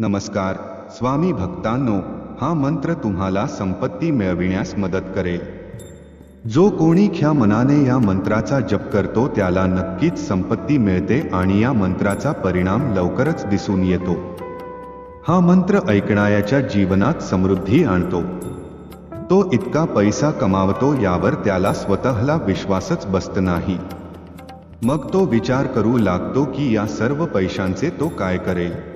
नमस्कार स्वामी भक्तांनो हा मंत्र तुम्हाला संपत्ती मिळविण्यास मदत करेल. जो कोणी ख्या मनाने या मंत्राचा जप करतो त्याला नक्कीच संपत्ती मिळते आणि या मंत्राचा परिणाम लवकरच दिसून येतो. हा मंत्र ऐकणाऱ्याच्या जीवनात समृद्धी आणतो. तो इतका पैसा कमावतो यावर त्याला स्वतःला विश्वासच बसत नाही. मग तो विचार करू लागतो की या सर्व पैशांचे तो काय करेल?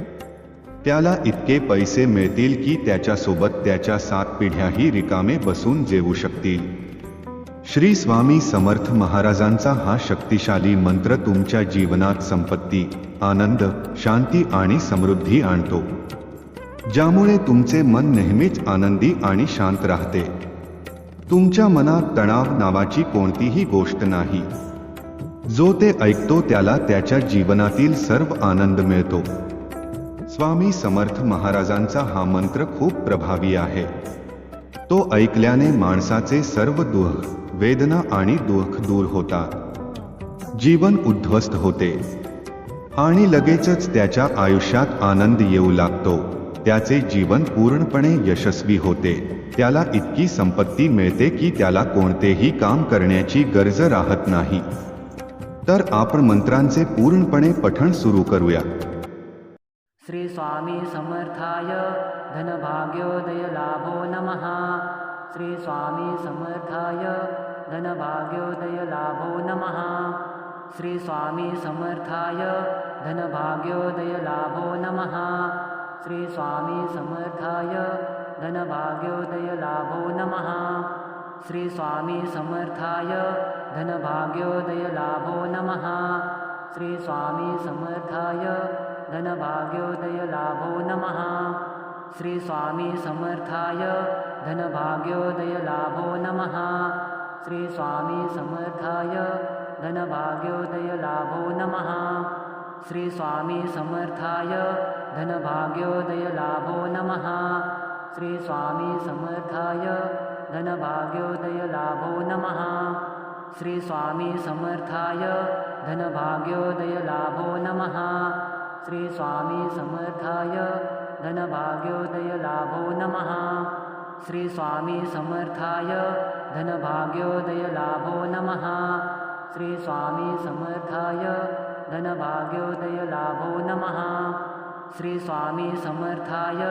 त्याला इतके पैसे मिळतील की त्याच्यासोबत त्याच्या सात पिढ्याही रिकामे बसून जेवू शकतील. श्री स्वामी समर्थ महाराजांचा हा शक्तिशाली मंत्र तुमच्या जीवनात संपत्ती आनंद शांती आणि समृद्धी आणतो. ज्यामुळे तुमचे मन नेहमीच आनंदी आणि शांत राहते. तुमच्या मनात तणाव नावाची कोणतीही गोष्ट नाही. जो ते ऐकतो त्याला त्याच्या जीवनातील सर्व आनंद मिळतो. स्वामी समर्थ महाराजांचा हा मंत्र खूप प्रभावी आहे. तो ऐकल्याने माणसाचे सर्व दुःख वेदना आणि दुःख दूर होतात. जीवन उद्ध्वस्त होते. आणि लगेचच त्याच्या आयुष्यात आनंद येऊ लागतो. त्याचे जीवन पूर्णपणे यशस्वी होते. त्याला इतकी संपत्ती मिळते की त्याला कोणतेही काम करण्याची गरज राहत नाही. तर आपण मंत्रांचे पूर्णपणे पठण सुरू करूया. श्रीस्वामीसमर्थाय धनभाग्योदयलाभो नमः। श्रीस्वामीसमर्थाय धनभाग्योदयलाभो नमः। श्रीस्वामीसमर्थाय धनभाग्योदयलाभो नमः। श्रीस्वामीसमर्थाय धनभाग्योदयलाभो नमः। श्रीस्वामीसमर्थाय धनभाग्योदयलाभो नमः। श्रीस्वामी समर्थाय धनभाग्योदय धनभाग्योदयलाभो नमः। धनभाग्योदय लाभो नमः। श्रीस्वामीसमर्थाय धनभाग्योदयलाभो नमः। धनभाग्योदय लाभो नमः। श्रीस्वामीसमर्थाय धनभाग्योदयलाभो नमः। धनभाग्योदय लाभो नमः। श्रीस्वामीसमर्थाय धनभाग्योदयलाभो नमः। श्रीस्वामीसमर्थाय धनभाग्योदयलाभो नमः। श्रीस्वामीसमर्थाय धनभाग्योदयलाभो नमः। श्रीस्वामीसमर्थाय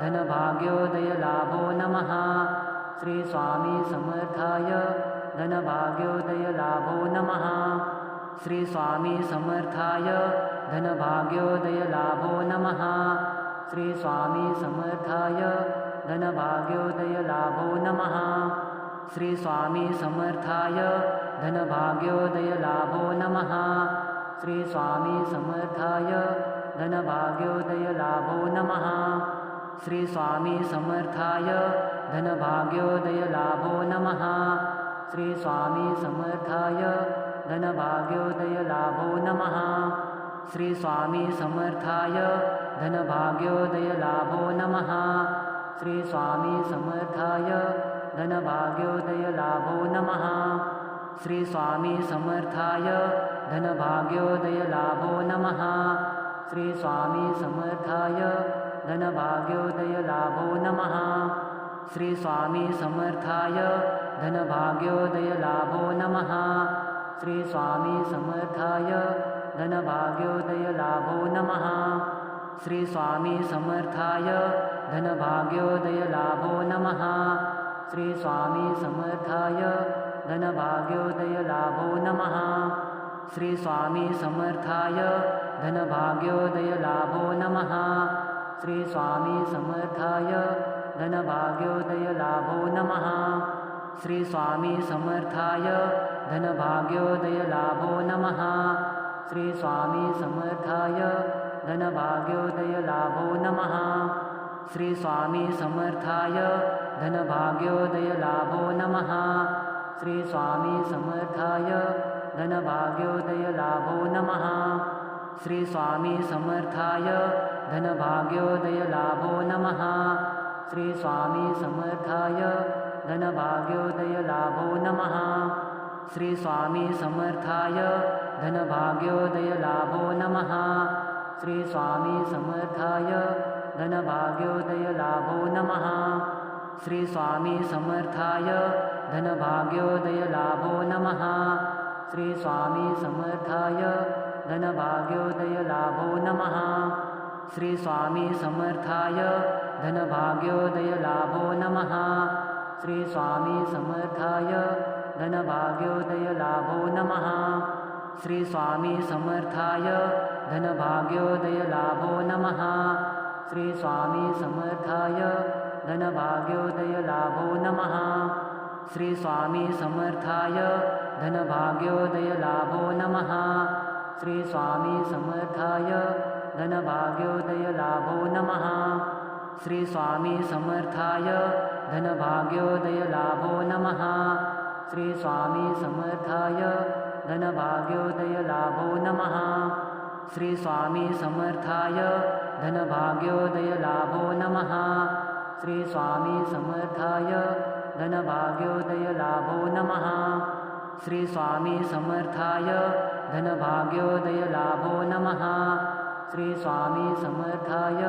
धनभाग्योदयलाभो नमः। श्रीस्वामीसमर्थाय धनभाग्योदयलाभो नमः। श्रीस्वामीसमर्थाय धनभाग्योदयलाभो नमः श्रीस्वामीसमर्थाय धनभाग्योदयलाभो नमः श्रीस्वामीसमर्थाय धनभाग्योदयलाभो नमः श्रीस्वामीसमर्थाय धनभाग्योदयलाभो नमः श्रीस्वामीसमर्थाय धनभाग्योदयलाभो नमः श्रीस्वामीसमर्थाय धनभाग्योदयलाभो नमः श्रीस्वामीसमर्थाय धनभाग्योदयलाभो नमः श्रीस्वामीसमर्थाय धनभाग्योदयलाभो नमः श्रीस्वामीसमर्थाय धनभाग्योदयलाभो नमः धनभाग्योदय धनभाग्योदयलाभो नमः धनभाग्योदय धनभाग्योदयलाभो नमः समर्थाय धनभाग्योदयलाभो नमः। श्रीस्वामीसमर्थाय धनभाग्योदयलाभो नमः। श्रीस्वामीसमर्थाय धनभाग्योदयलाभो नमः। श्रीस्वामीसमर्थाय धनभाग्योदयलाभो नमः। श्रीस्वामीसमर्थाय धनभाग्योदयलाभो नमः। श्रीस्वामीसमर्थाय धनभाग्योदयलाभो नमः। श्रीस्वामीसमर्थाय धनभाग्योदयलाभो नमः। श्रीस्वामीसमर्थाय धनभाग्योदयलाभो नमः। श्रीस्वामीसमर्थाय धनभाग्योदयलाभो नमः। श्रीस्वामीसमर्थाय धनभाग्योदयलाभो नमः। श्रीस्वामीसमर्थाय धनभाग्योदयलाभो नमः। श्रीस्वामी समर्थाय धनभाग्योदयलाभो नमः। श्रीस्वामी समर्थाय धनभाग्योदयलाभो नमः। श्रीस्वामी समर्थाय धनभाग्योदयलाभो नमः। श्रीस्वामी समर्थाय धनभाग्योदयलाभो नमः। श्रीस्वामी समर्थाय धनभाग्योदयलाभो नमः। श्रीस्वामी समर्थाय धनभाग्योदयलाभो नमः। श्रीस्वामीसमर्थाय धनभाग्योदयलाभो नमः। श्रीस्वामीसमर्थाय धनभाग्योदयलाभो नमः। श्रीस्वामीसमर्थाय धनभाग्योदयलाभो नमः। श्रीस्वामीसमर्थाय धनभाग्योदयलाभो नमः। श्रीस्वामीसमर्थाय धनभाग्योदयलाभो नमः। श्रीस्वामीसमर्थाय धनभाग्योदयलाभो नमः। श्रीस्वामीसमर्थाय धनभाग्योदयलाभो नमः। श्रीस्वामीसमर्थाय धनभाग्योदयलाभो नमः। श्रीस्वामीसमर्थाय धनभाग्योदयलाभो नमः। श्रीस्वामीसमर्थाय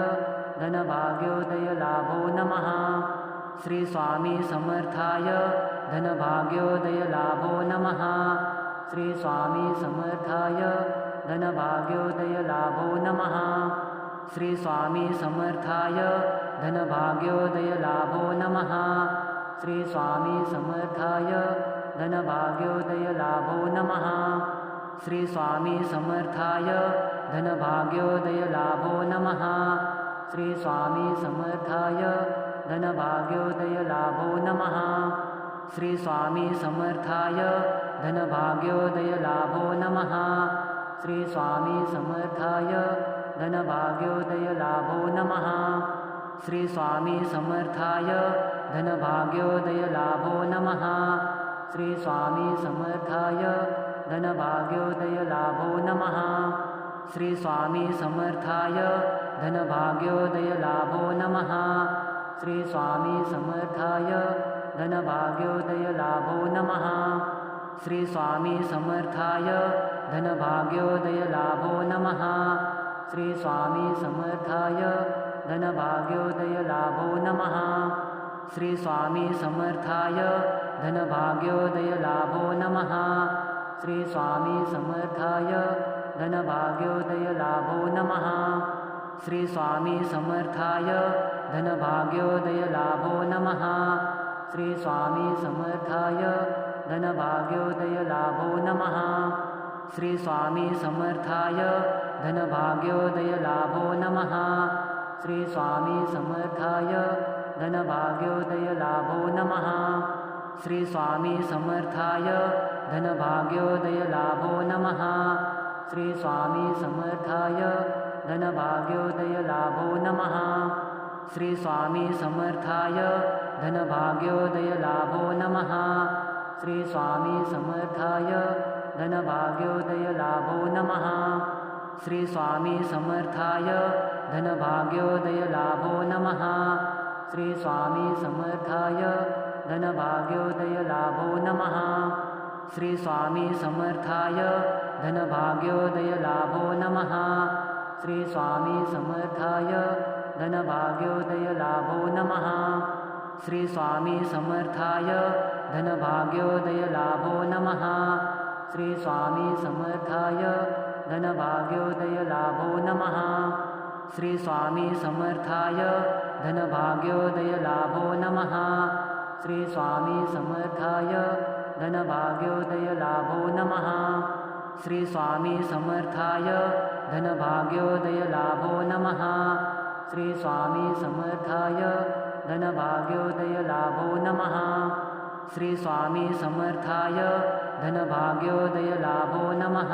धनभाग्योदयलाभो नमः। श्रीस्वामी समर्थाय धनभाग्योदयलाभो नमः। श्रीस्वामी समर्थाय धनभाग्योदयलाभो नमः। श्रीस्वामी समर्थाय नम नमः। श्रीस्वामी समर्थाय धनभाग्योदयलाभो नमः। श्रीस्वामी समर्थाय नम नमः। श्रीस्वामी समर्थाय धनभाग्योदयलाभो नमः। श्रीस्वामीसमर्थाय धनभाग्योदयलाभो नमः। श्रीस्वामीसमर्थाय धनभाग्योदयलाभो नमः। श्रीस्वामीसमर्थाय धनभाग्योदयलाभो नमः। श्रीस्वामीसमर्थाय धनभाग्योदयलाभो नमः। श्रीस्वामीसमर्थाय धनभाग्योदयलाभो नमः। श्रीस्वामीसमर्थाय धनभाग्योदयलाभो नमः। धनभाग्योदय धनभाग्योदयलाभो नमः। श्रीस्वामीसमर्थाय धनभाग्योदयलाभो नमः। श्रीस्वामीसमर्थाय धनभाग्योदयलाभो नमः। श्रीस्वामीसमर्थाय धनभाग्योदयलाभो नमः। श्रीस्वामी समर्थाय धनभाग्योदयलाभो नमः। श्रीस्वामी समर्थाय धनभाग्योदयलाभो नमः। श्रीस्वामी समर्थाय धनभाग्योदयलाभो नमः। श्रीस्वामी समर्थाय धनभाग्योदयलाभो नमः। श्रीस्वामी समर्थाय धनभाग्योदयलाभो नमः। श्रीस्वामी समर्थाय धनभाग्योदय धनभाग्योदयलाभो नमः। धनभाग्योदय लाभो नमः। श्रीस्वामीसमर्थाय धनभाग्योदयलाभो नमः। धनभाग्योदय लाभो नमः। श्रीस्वामीसमर्थाय धनभाग्योदयलाभो नमः। धनभाग्योदय लाभो नमः। श्रीस्वामीसमर्थाय धनभाग्योदयलाभो नमः। श्रीस्वामीसमर्थाय धनभाग्योदयलाभो नमः। श्रीस्वामीसमर्थाय धनभाग्योदयलाभो नमः। श्रीस्वामीसमर्थाय धनभाग्योदयलाभो नमः। श्रीस्वामीसमर्थाय धनभाग्योदयलाभो नमः। श्रीस्वामीसमर्थाय धनभाग्योदयलाभो नमः। श्रीस्वामीसमर्थाय धनभाग्योदयलाभो नमः। धनभाग्योदय धनभाग्योदयलाभो नमः।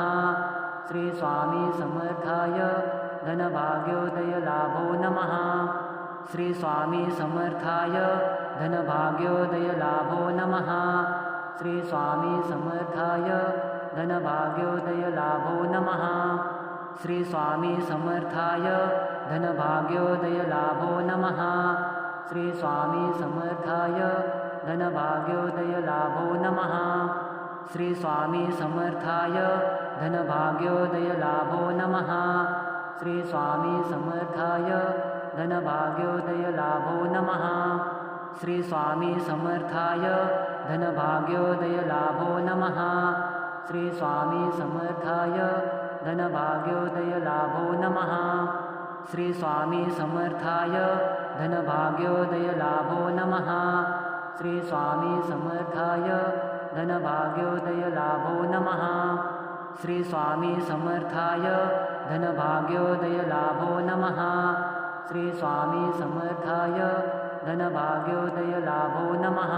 धनभाग्योदय धनभाग्योदयलाभो नमः। धनभाग्योदय धनभाग्योदयलाभो नमः। समर्थाय धनभाग्योदय लाभो नमः श्रीस्वामीसमर्थाय धनभाग्योदयलाभो नमः। धनभाग्योदय नमस्वामी नमः। धनभाग्योदय नम। नमः श्रीस्वामीसमर्थाय धनभाग्योदयलाभो नमः। श्रीस्वामीसमर्थाय धनभाग्योदयलाभो नमः। श्रीस्वामीसमर्थाय धनभाग्योदयलाभो नमः। श्रीस्वामीसमर्थाय धनभाग्योदयलाभो नमः। श्रीस्वामीसमर्थाय धनभाग्योदयलाभो नमः। श्रीस्वामीसमर्थाय धनभाग्योदयलाभो नमः। श्रीस्वामीसमर्थाय धनभाग्योदयलाभो नमः।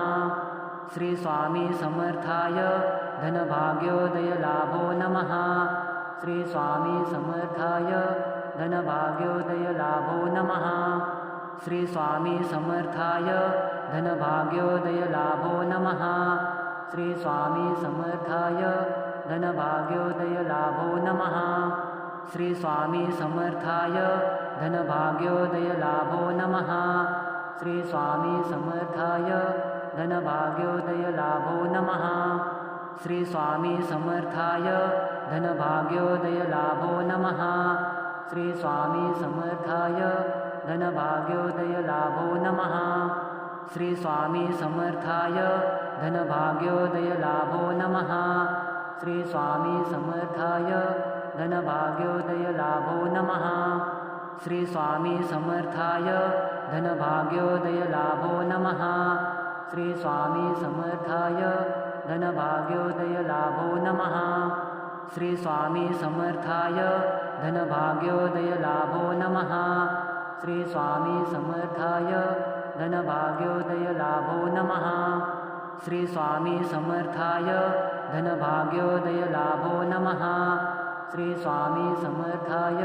श्री स्वामी समर्थाय. धनभाग्योदयलाभो नमः. श्री स्वामी समर्थाय. धनभाग्योदयलाभो नमः. श्री स्वामी समर्थाय. धनभाग्योदयलाभो नमः. श्री स्वामी समर्थाय. धनभाग्योदयलाभो नमः. श्री स्वामी समर्थाय. धनभाग्योदयलाभो नमः. श्री स्वामी समर्थाय. धनभाग्योदय लाभो नम। श्री स्वामी समर्थाय धनभाग्योदय लाभो नम। श्री स्वामी समर्थाय धनभाग्योदय लाभो नम। श्री स्वामी समर्थाय धनभाग्योदय लाभो नम। श्री स्वामी समर्थाय धनभाग्योदय लाभो नम। श्री स्वामी समर्थाय धनभाग्योदय लाभो नमः। श्रीस्वामीसमर्थाय धनभाग्योदयलाभो नमः। श्रीस्वामीसमर्थाय धनभाग्योदयलाभो नमः। श्रीस्वामीसमर्थाय धनभाग्योदयलाभो नमः। श्रीस्वामीसमर्थाय धनभाग्योदयलाभो नमः। श्रीस्वामीसमर्थाय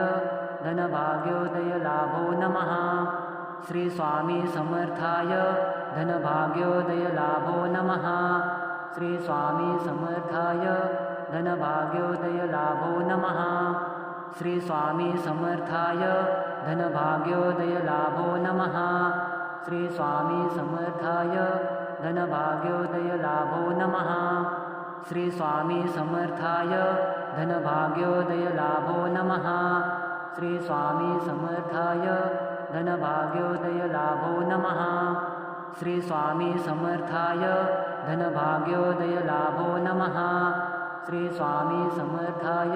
धनभाग्योदयलाभो नमः। श्री स्वामी समर्थाय धनभाग्योदयलाभो नमः श्री स्वामी समर्थाय धनभाग्योदयलाभो नमः श्री स्वामी समर्थाय धनभाग्योदयलाभो नमः श्री स्वामी समर्थाय धनभाग्योदयलाभो नमः श्री स्वामी समर्थाय धनभाग्योदयलाभो नमः श्री स्वामी समर्थाय धनभाग्योदयलाभो नमः। श्रीस्वामीसमर्थाय धनभाग्योदयलाभो नमः। धनभाग्योदय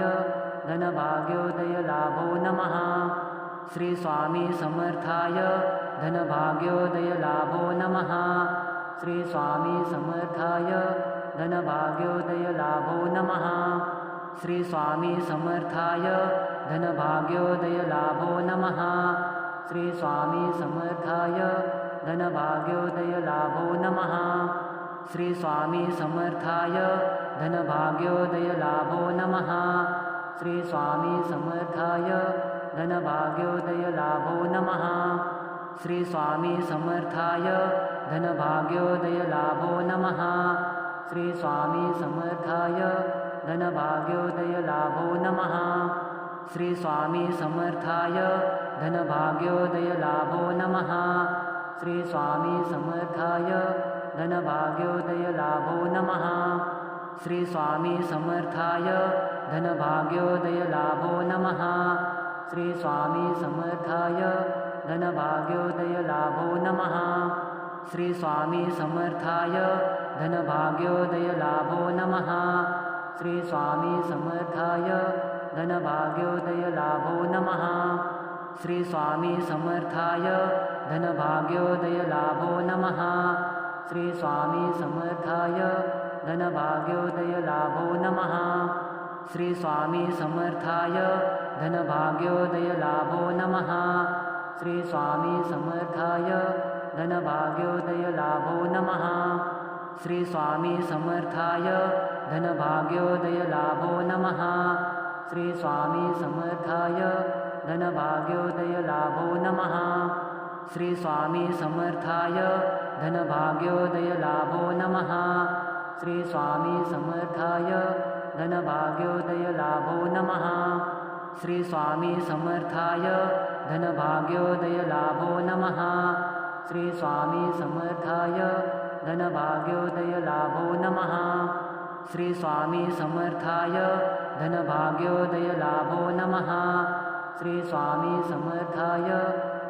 नमस्वामी नमः। धनभाग्योदय नम। नमः श्रीस्वामीसमर्थाय धनभाग्योदयलाभो नमः। श्रीस्वामीसमर्थाय धनभाग्योदयलाभो नमः। श्री स्वामी समर्थाय धनभाग्योदयलाभो नमः। श्री स्वामी समर्थाय धनभाग्योदयलाभो नमः। श्री स्वामी समर्थाय धनभाग्योदयलाभो नमः। श्री स्वामी समर्थाय धनभाग्योदयलाभो नमः। श्री स्वामी समर्थाय धनभाग्योदयलाभो नमः। श्री स्वामी समर्थाय धनभाग्योदयलाभो नमः। श्रीस्वामीसमर्थाय धनभाग्योदयलाभो नमः। श्रीस्वामीसमर्थाय धनभाग्योदयलाभो नमः। श्रीस्वामीसमर्थाय धनभाग्योदयलाभो नमः। श्रीस्वामीसमर्थाय धनभाग्योदयलाभो नमः। श्रीस्वामीसमर्थाय धनभाग्योदयलाभो नमः। श्रीस्वामी समर्थाय धनभाग्योदयलाभो नमः। श्रीस्वामी समर्थाय धनभाग्योदयलाभो नमः। श्रीस्वामी समर्थाय धनभाग्योदयलाभो नमः। श्रीस्वामी समर्थाय धनभाग्योदयलाभो नमः। श्रीस्वामी समर्थाय धनभाग्योदयलाभो नमः। श्रीस्वामी समर्थाय धनभाग्योदयलाभो नमः। श्रीस्वामीसमर्थाय धनभाग्योदयलाभो नमः। श्रीस्वामीसमर्थाय धनभाग्योदयलाभो नमः। श्रीस्वामीसमर्थाय धनभाग्योदयलाभो नमः। श्रीस्वामीसमर्थाय धनभाग्योदयलाभो नमः। श्रीस्वामीसमर्थाय धनभाग्योदयलाभो नमः। श्रीस्वामीसमर्थाय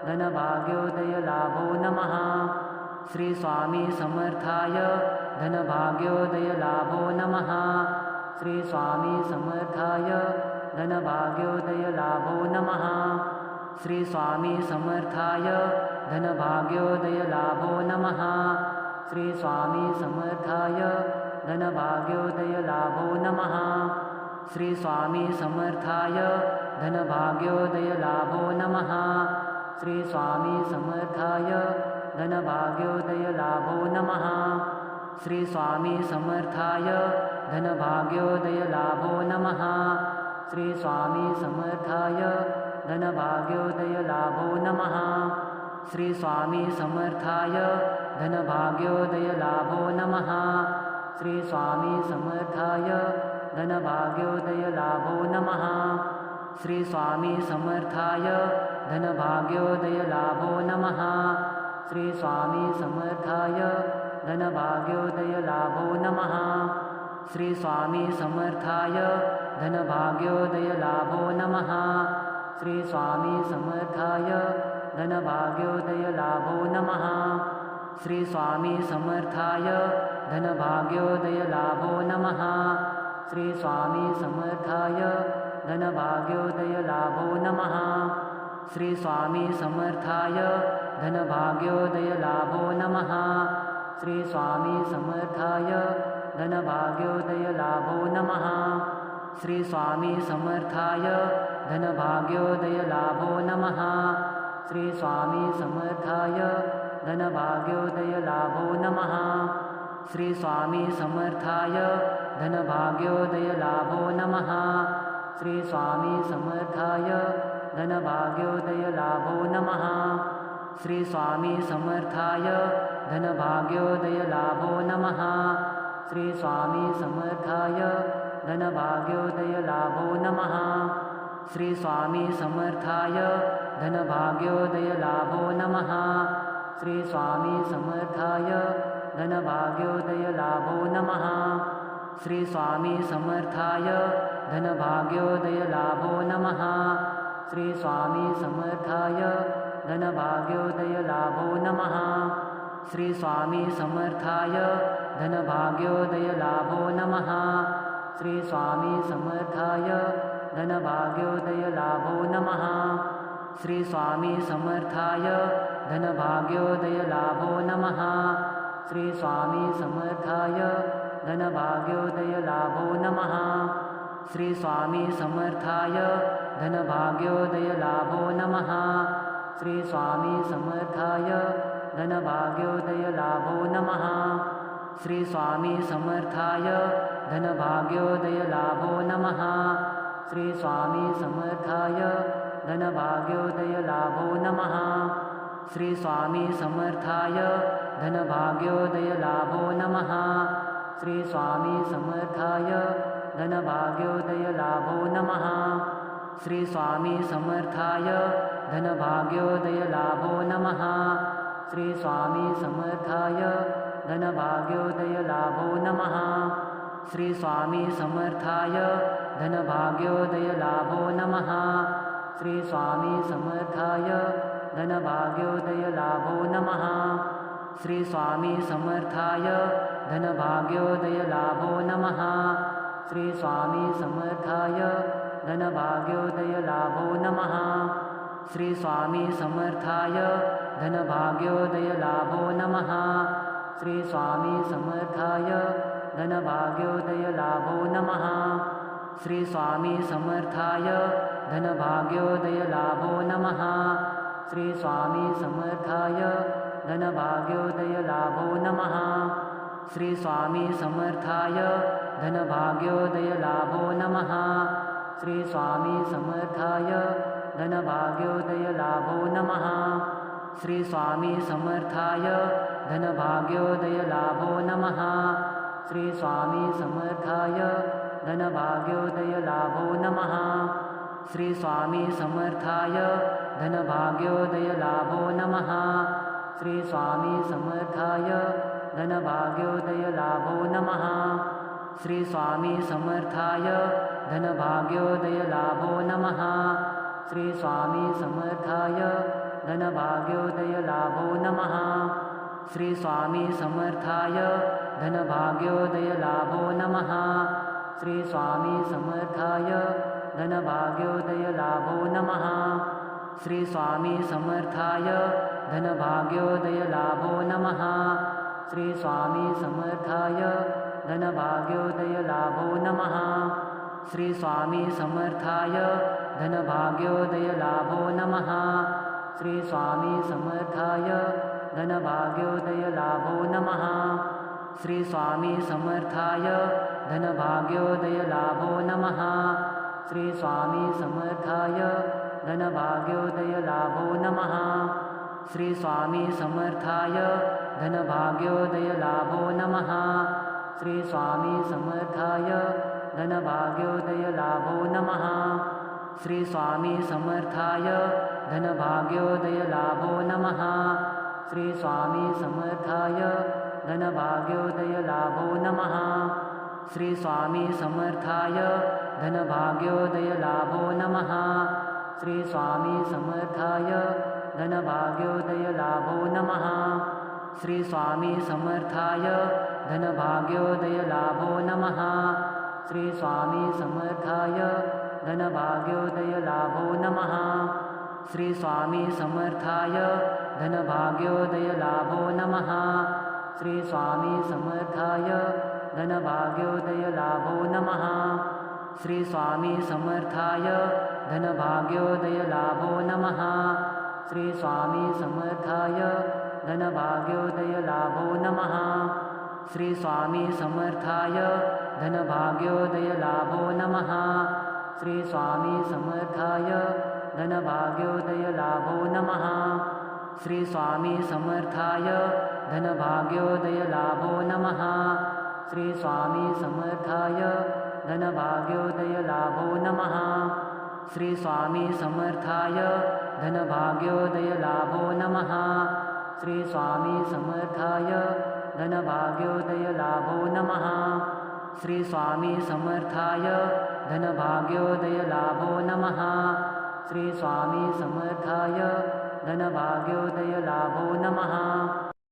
धनभाग्योदयलाभो नमः। श्रीस्वामीसमर्थाय धनभाग्योदयलाभो नमः। श्रीस्वामीसमर्थाय धनभाग्योदयलाभो नमः। श्रीस्वामीसमर्थाय धनभाग्योदयलाभो नमः। श्रीस्वामीसमर्थाय धनभाग्योदयलाभो नमः। श्रीस्वामीसमर्थाय धनभाग्योदयलाभो नमः श्रीस्वामीसमर्थाय धनभाग्योदयलाभो नमः श्रीस्वामीसमर्थाय धनभाग्योदयलाभो नमः श्रीस्वामीसमर्थाय धनभाग्योदयलाभो नमः श्रीस्वामीसमर्थाय धनभाग्योदयलाभो नमः श्रीस्वामीसमर्थाय धनभाग्योदयलाभो नमः श्रीस्वामी समर्थाय धनभाग्योदयलाभो नमः श्रीस्वामी समर्थाय धनभाग्योदयलाभो नमः श्रीस्वामी समर्थाय धनभाग्योदयलाभो नमः श्रीस्वामी समर्थाय धनभाग्योदयलाभो नमः श्रीस्वामी समर्थाय धनभाग्योदयलाभो नमः श्रीस्वामी समर्थाय धनभाग्योदयलाभो नमः। श्रीस्वामी समर्थाय धनभाग्योदयलाभो नमः। श्रीस्वामी समर्थाय धनभाग्योदयलाभो नमः। श्रीस्वामी समर्थाय धनभाग्योदयलाभो नमः। श्रीस्वामी समर्थाय धनभाग्योदय लाभो नम। श्री स्वामी समर्थाय धनभाग्योदयलाभो नमः। श्रीस्वामीसमर्थाय धनभाग्योदयलाभो नमः। श्रीस्वामीसमर्थाय धनभाग्योदयलाभो नमः। श्रीस्वामीसमर्थाय धनभाग्योदयलाभो नमः। श्रीस्वामीसमर्थाय धनभाग्योदयलाभो नमः। श्रीस्वामीसमर्थाय धनभाग्योदयलाभो नमः। श्रीस्वामीसमर्थाय धनभाग्योदयलाभो नमः। श्रीस्वामीसमर्थाय धनभाग्योदयलाभो नमः। श्रीस्वामीसमर्थाय धनभाग्योदयलाभो नमः। श्रीस्वामीसमर्थाय धनभाग्योदयलाभो नमः। श्रीस्वामीसमर्थाय धनभाग्योदयलाभो नमः। श्रीस्वामीसमर्थाय धनभाग्योदयलाभो नमः। श्रीस्वामी समर्थाय धनभाग्योदयलाभो नमः। श्रीस्वामी समर्थाय धनभाग्योदयलाभो नमः। श्रीस्वामी समर्थाय धनभाग्योदयलाभो नमः। श्रीस्वामी समर्थाय धनभाग्योदय लाभो नम। श्री स्वामी समर्थाय धनभाग्योदयलाभो नमः। श्रीस्वामीसमर्थाय धनभाग्योदयलाभो नमः। श्रीस्वामीसमर्थाय धनभाग्योदयलाभो नमः। श्रीस्वामीसमर्थाय धनभाग्योदयलाभो नमः। श्रीस्वामीसमर्थाय धनभाग्योदयलाभो नमः। श्रीस्वामीसमर्थाय धनभाग्योदयलाभो नमः। श्रीस्वामीसमर्थाय धनभाग्योदयलाभो नमः श्रीस्वामीसमर्थाय धनभाग्योदयलाभो नमः श्रीस्वामीसमर्थाय धनभाग्योदयलाभो नमः धनभाग्योदय धनभाग्योदयलाभो नमः श्रीस्वामीसमर्थाय धनभाग्योदयलाभो नमः श्रीस्वामीसमर्थाय धनभाग्योदयलाभो नमः श्रीस्वामीसमर्थाय धनभाग्योदयलाभो नमः। भाग्योदय लाभो नमः। श्रीस्वामीसमर्थाय धनभाग्योदयलाभो नमः। श्रीस्वामीसमर्थाय धनभाग्योदयलाभो नमः। श्रीस्वामीसमर्थाय धनभाग्योदयलाभो नमः। समर्थाय धनभाग्योदयलाभो नमः। श्रीस्वामीसमर्थाय धनभाग्योदयलाभो नमः। श्रीस्वामीसमर्थाय धनभाग्योदयलाभो नमः। श्रीस्वामीसमर्थाय धनभाग्योदयलाभो नमः। श्रीस्वामीसमर्थाय धनभाग्योदयलाभो नमः। श्रीस्वामीसमर्थाय धनभाग्योदयलाभो नमः। श्रीस्वामीसमर्थाय धनभाग्योदयलाभो नमः। श्रीस्वामीसमर्थाय धनभाग्योदयलाभो नमः। श्रीस्वामीसमर्थाय धनभाग्योदयलाभो नमः। श्रीस्वामीसमर्थाय धनभाग्योदयलाभो नमः। श्रीस्वामीसमर्थाय धनभाग्योदयलाभो नमः। श्रीस्वामीसमर्थाय धनभाग्योदयलाभो नमः श्रीस्वामीसमर्थाय धनभाग्योदयलाभो नमः श्रीस्वामीसमर्थाय धनभाग्योदयलाभो नमः श्रीस्वामीसमर्थाय धनभाग्योदयलाभो नमः श्रीस्वामीसमर्थाय धनभाग्योदयलाभो नमः श्रीस्वामीसमर्थाय धनभाग्योदयलाभो नमः श्रीस्वामी समर्थाय धनभाग्योदयलाभो नमः। श्रीस्वामी समर्थाय धनभाग्योदयलाभो नमः। श्रीस्वामी समर्थाय धनभाग्योदयलाभो नमः। श्रीस्वामी समर्थाय धनभाग्योदयलाभो नमः। श्रीस्वामी समर्थाय धनभाग्योदयलाभो नमः। श्रीस्वामी समर्थाय धनभाग्योदय लाभो नमः। श्रीस्वामीसमर्थाय धनभाग्योदयलाभो नमः। श्रीस्वामीसमर्थाय धनभाग्योदयलाभो नमः। धनभाग्योदय नम नमः। श्रीस्वामीसमर्थाय धनभाग्योदयलाभो नमः। श्रीस्वामीसमर्थाय धनभाग्योदयलाभो नमः। श्रीस्वामीसमर्थाय धनभाग्योदयलाभो नमः। श्रीस्वामीसमर्थाय धनभाग्योदयलाभो नमः। श्रीस्वामीसमर्थाय धनभाग्योदयलाभो नमः।